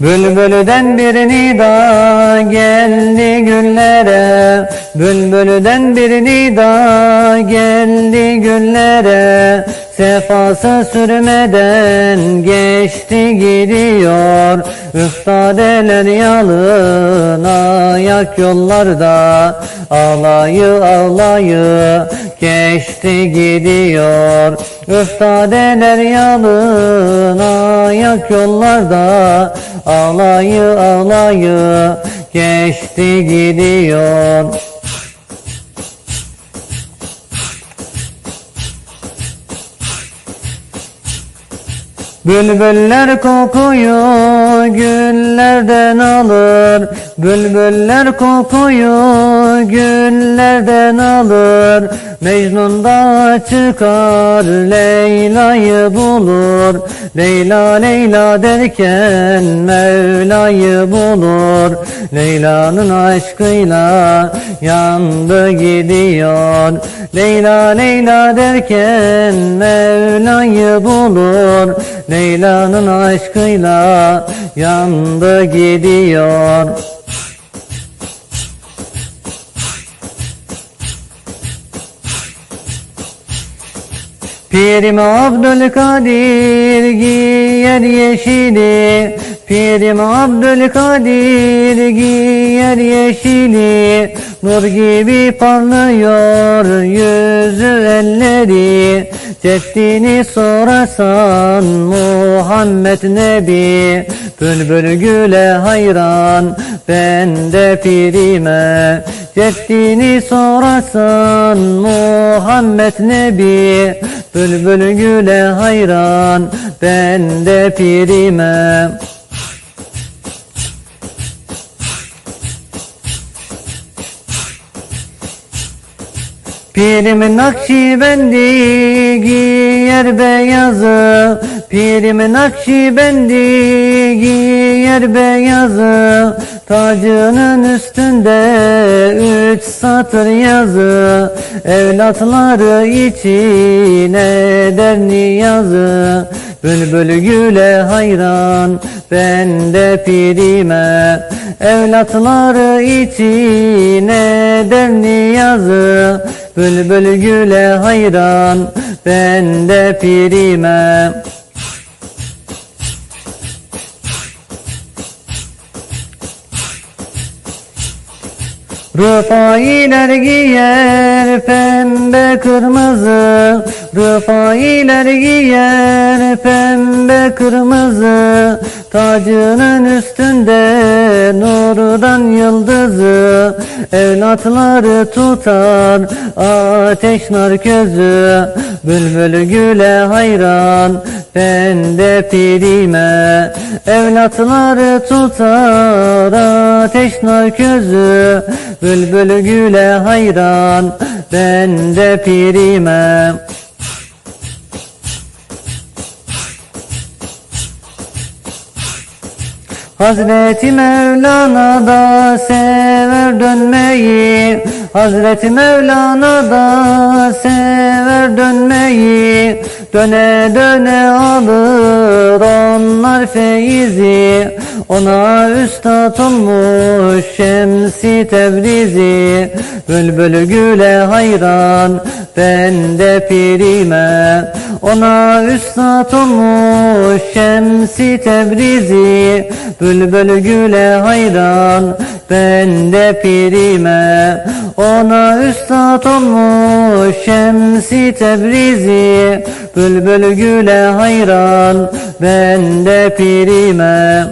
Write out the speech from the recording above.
Bülbülden bir nida geldi güllere. Bülbülden bir nida geldi güllere Sefası sürmeden geçti gidiyor. Üstadeler yalın ayak yollarda. Ağlayı ağlayı geçti gidiyor. Üstadeler yalın ayak yollarda. Ağlayı ağlayı geçti gidiyor Bülbüller kokuyu güllerden alır. Bülbüller kokuyu güllerden alır. Mecnun da çıkar Leyla'yı bulur. Leyla Leyla derken Mevla'yı bulur. Leyla'nın aşkıyla yandı gidiyor. Leyla Leyla derken Mevla'yı bulur Leyla'nın aşkıyla yandı gidiyor. Pirim Abdülkadir giyer yeşili Pirim Abdülkadir giyer yeşili Nur gibi parlıyor yüzü elleri. Ceddini sorarsan Muhammed Nebi Bülbül güle hayran ben de pirime. Ceddini sorarsan Muhammed Nebi Bülbül güle hayran ben de pirime Pirim Nakşibendi giyer beyazı. Pirim Nakşibendi giyer beyazı. Tacının üstünde üç satır yazı. Evlatları için eder niyazı. Bülbül güle hayran ben de pirime. Evlatları için eder niyazı Bülbül güle hayran ben de pirime. Rıfailer giyer pembe kırmızı Rıfailer giyer pembe kırmızı. Tacının üstünde nurdan yıldızı. Evlatları tutar ateş nar közü Bülbül güle hayran ben de pirime. Evlatları tutar ateş nar közü Bülbül güle hayran ben de pirime. Hazreti Mevlana da sever dönmeyi. Hazreti Mevlana da sever dönmeyi. Döne döne alır onlar feyizi Ona üstad olmuş Şemsi Tebrizi. Bülbül güle hayran ben de pirime. Ona üstad olmuş Şemsi Tebrizi. Bülbül güle hayran ben de pirime. Ona üstad olmuş Şemsi Tebrizi. Bülbül güle hayran ben de pirime